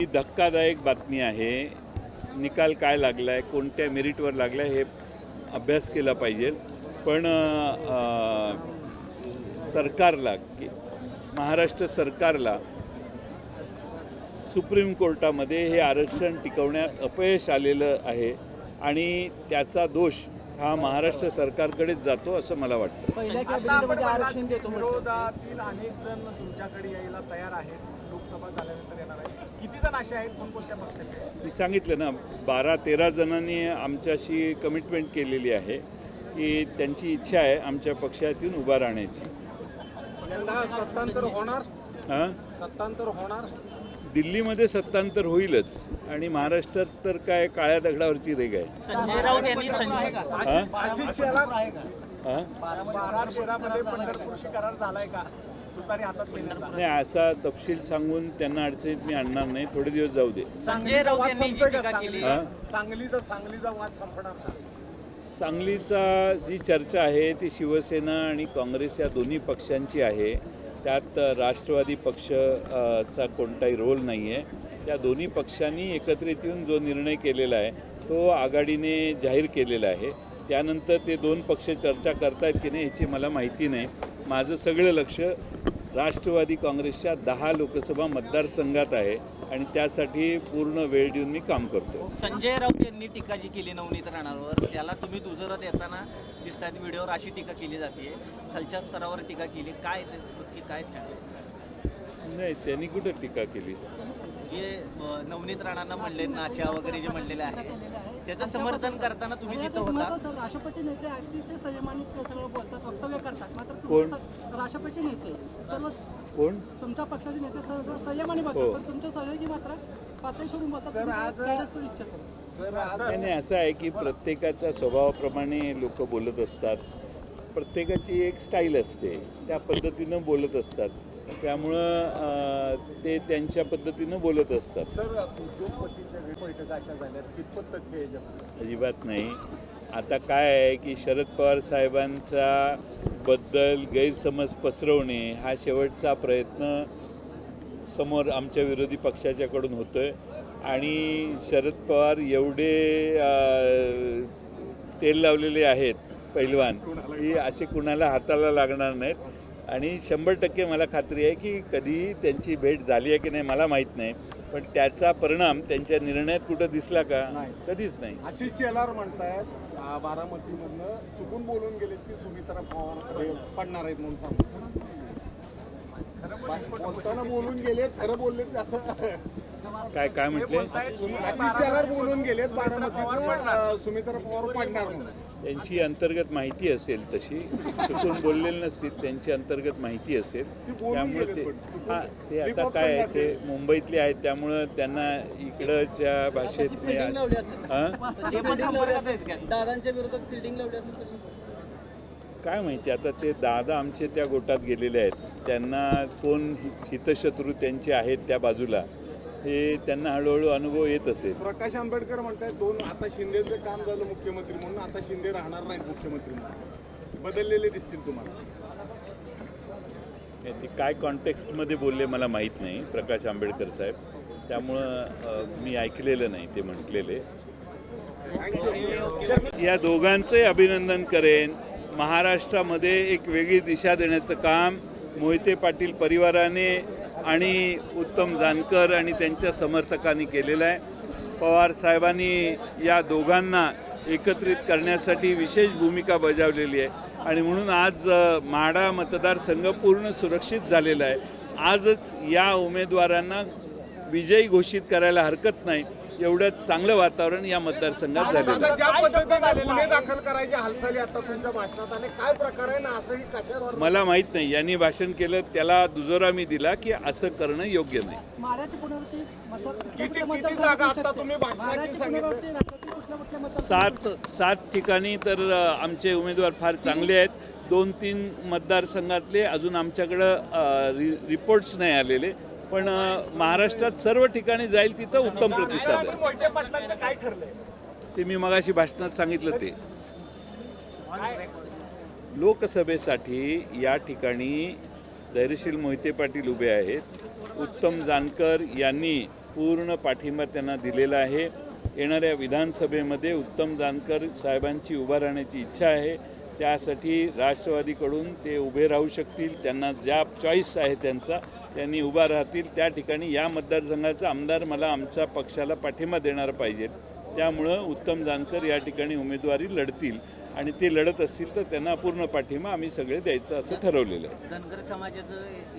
ही धक्कादायक बातमी आहे. निकाल काय लागला आहे कोणत्या मेरिटवर लागला आहे हे अभ्यास केला पाहिजे. पण सरकारला की महाराष्ट्र सरकारला सुप्रीम कोर्टामध्ये हे आरक्षण टिकवण्यात अपयश आलेलं आहे आणि त्याचा दोष हा महाराष्ट्र सरकारकडेच जातो असं मला वाटतं. आरक्षण देतो अनेक जण तुमच्याकडे यायला तयार आहेत. लोकसभा झाल्यानंतर येणार आहेत. किती जण असे आहेत? कोणकोणत्या पक्षाचे? मी सांगितलं ना बारा तेरा जणांनी आमच्याशी कमिटमेंट केलेली आहे की त्यांची इच्छा आहे आमच्या पक्षात येऊन उभा राहण्याची. यंदा सत्तांतर होणार? हां? सत्तांतर होणार? दिल्लीमध्ये सत्तांतर होईलच. आणि महाराष्ट्रात तर काय काळ्या दगडावरची रेग आहे. संजय राऊत यांनी संजय हां? आशिष शेलार हां? बारा तेरामध्ये पंढरपूरशी करार झालाय का सुतारी हातात घेण्याचा नाही असा तपशील सांगून त्यांना अडचणीत मी आणणार नाही. थोडे दिवस जाऊ दे. संजय राऊत वाद यांनी जी संपतोय का टीका केली? हां? सांगलीचा सांगलीचा वाद संपणार का? सांगलीचा जी चर्चा आहे ती शिवसेना आणि काँग्रेस या दोन्ही पक्षांची आहे. त्यात राष्ट्रवादी पक्ष अ, चा कोणताही रोल नाही आहे त्या दोन्ही पक्षांनी एकत्रित येऊन जो निर्णय केलेला आहे तो आघाडीने जाहीर केलेला आहे. त्यानंतर ते दोन पक्ष चर्चा करतायत की नाही याची मला माहिती नाही. माझं सगळं लक्ष राष्ट्रवादी काँग्रेसच्या दहा लोकसभा मतदारसंघात आहे आणि त्यासाठी पूर्ण वेळ देऊन मी काम करतो संजय राऊत यांनी टीका जी केली नवनीत राणावर त्याला तुम्ही दुजोरा देताना दिसतात व्हिडिओवर अशी टीका केली जाते खालच्या स्तरावर टीका केली काय काय? नाही त्यांनी कुठं टीका केली? जे नवनीत राणांना म्हणले नाच्या वगैरे जे म्हणलेले आहे त्याचं समर्थन करताना तुम्ही तिथं होता. राष्ट्रपती नेते अतिशय संयमाने ते सगळं बोलतात वक्तव्य करतात. मात्र कोण? राष्ट्रपती नेते सर्व कोण? तुमच्या पक्षाचे नेते सर्व संयमाने हो. बघतात पण तुमच्या सहयोगी मात्र पातळी सोडून नाही असं आहे की प्रत्येकाच्या स्वभावाप्रमाणे लोक बोलत असतात. प्रत्येकाची एक स्टाईल असते. त्या पद्धतीनं बोलत असतात. त्यामुळं त्यांच्या पद्धतीनं बोलत असतात. सर उद्योगपतीच्या बैठका अशा झाल्या कितपत टक्के आहे याच्यामध्ये? अजिबात नाही. आता काय आहे की शरद पवार साहेबांचा बद्दल गैरसमज पसरवणे हा शेवटचा प्रयत्न समोर आमच्या विरोधी पक्षाच्याकडून होतोय. आणि शरद पवार एवढे अ, तेल लावलेले आहेत पैलवान की असे कुणाला हाताला लागणार नाहीत. आणि शंभर टक्के मला खात्री आहे की कधी त्यांची भेट झाली आहे की नाही मला माहीत नाही. पण त्याचा परिणाम त्यांच्या निर्णयात कुठं दिसला का कधीच नाही. आशिष शेलार म्हणतायत बारामतीमधनं चुकून बोलून गेलेत की सुमित्रा पवार पडणार आहेत म्हणून सांगतो. बोलताना बोलून गेले खरं बोलले असं. काय काय म्हटले? आशिष शेलार बोलून गेलेत बारामतीतनं सुमित्रा पवार पडणार म्हणून. त्यांची अंतर्गत माहिती असेल तशी. चुकून बोललेली नसतील त्यांची अंतर्गत माहिती असेल. त्यामुळे ते. हां ते आता काय आहे ते मुंबईतले आहेत त्यामुळं त्यांना इकडच्या भाषेत नाही फिल्डिंग लावली असेल. हां तसे पण संपर्कात आहेत का दादांच्या विरोधात फिल्डिंग लावली असेल तशी. काय माहिती आता ते दादा आमचे त्या गोटात गेलेले आहेत. त्यांना कोण हितशत्रू त्यांचे आहेत त्या बाजूला. हे त्यांना हळूहळू अनुभव येत असेल. प्रकाश आंबेडकर म्हणतायत दोन आता शिंदेचं काम झालं मुख्यमंत्री म्हणून आता शिंदे राहणार नाहीत मुख्यमंत्री म्हणून. बदललेले दिसतील तुम्हाला. ते काय कॉन्टेक्स्टमध्ये बोलले मला माहीत नाही प्रकाश आंबेडकर साहेब. त्यामुळं मी ऐकलेलं नाही ते म्हटलेले. या दोघांचंही अभिनंदन करेन. महाराष्ट्रामध्ये एक वेगळी दिशा देण्याचं काम मोहिते पाटील परिवाराने आणि उत्तम जानकर आणि त्यांच्या समर्थकांनी केलेलं आहे. पवार साहेबांनी या दोघांना एकत्रित करण्यासाठी विशेष भूमिका बजावलेली आहे. आणि म्हणून आज म्हाडा मतदारसंघ पूर्ण सुरक्षित झालेला आहे. आजच या उमेदवारांना विजयी घोषित करायला हरकत नाही. एवढं चांगलं वातावरण या मतदारसंघात झालेलं आहे. आता ज्या पद्धतीने गुन्हे दाखल करायच्या हालचाली आता तुमच्या भाषणात आले काय प्रकार आहे ना असंही कशावर? मला माहीत नाही. यांनी भाषण केलं त्याला दुजोरा मी दिला की असं करणं योग्य नाही. माड्याची पुनरावृत्ती मतदार किती- कुठल्या किती मतदारसंघात जागा होऊ आता शकते? तुम्ही भाषणाची माड्याची सांगितलं? पुनरावृत्ती राज्यातील कुठल्या कुठल्या मतदारसंघात सात सात ठिकाणी तर अ, आमचे उमेदवार फार चांगले आहेत. दोन तीन मतदारसंघातले अजून आमच्याकडं अ, रि रिपोर्ट्स नाही आलेले. पण महाराष्ट्रात सर्व ठिकाणी जाईल तिथं उत्तम प्रतिसाद आहे. ते मी मगाशी भाषणात सांगितलं ते. लोकसभेसाठी या ठिकाणी धैर्यशील मोहिते पाटील उभे आहेत. उत्तम जानकर यांनी पूर्ण पाठिंबा त्यांना दिलेला आहे. येणाऱ्या विधानसभेमध्ये उत्तम जानकर साहेबांची उभा राहण्याची इच्छा आहे. त्यासाठी राष्ट्रवादीकडून ते उभे राहू शकतील त्यांना ज्या चॉईस आहे त्यांचा त्यांनी उभा राहतील त्या ठिकाणी या मतदारसंघाचा आमदार मला आमच्या पक्षाला पाठिंबा देणार पाहिजे. त्यामुळं उत्तम जानकर या ठिकाणी उमेदवारी लढतील आणि ते लढत असतील तर त्यांना पूर्ण पाठिंबा आम्ही सगळे द्यायचं असं ठरवलेलं आहे. धनगर समाजाचं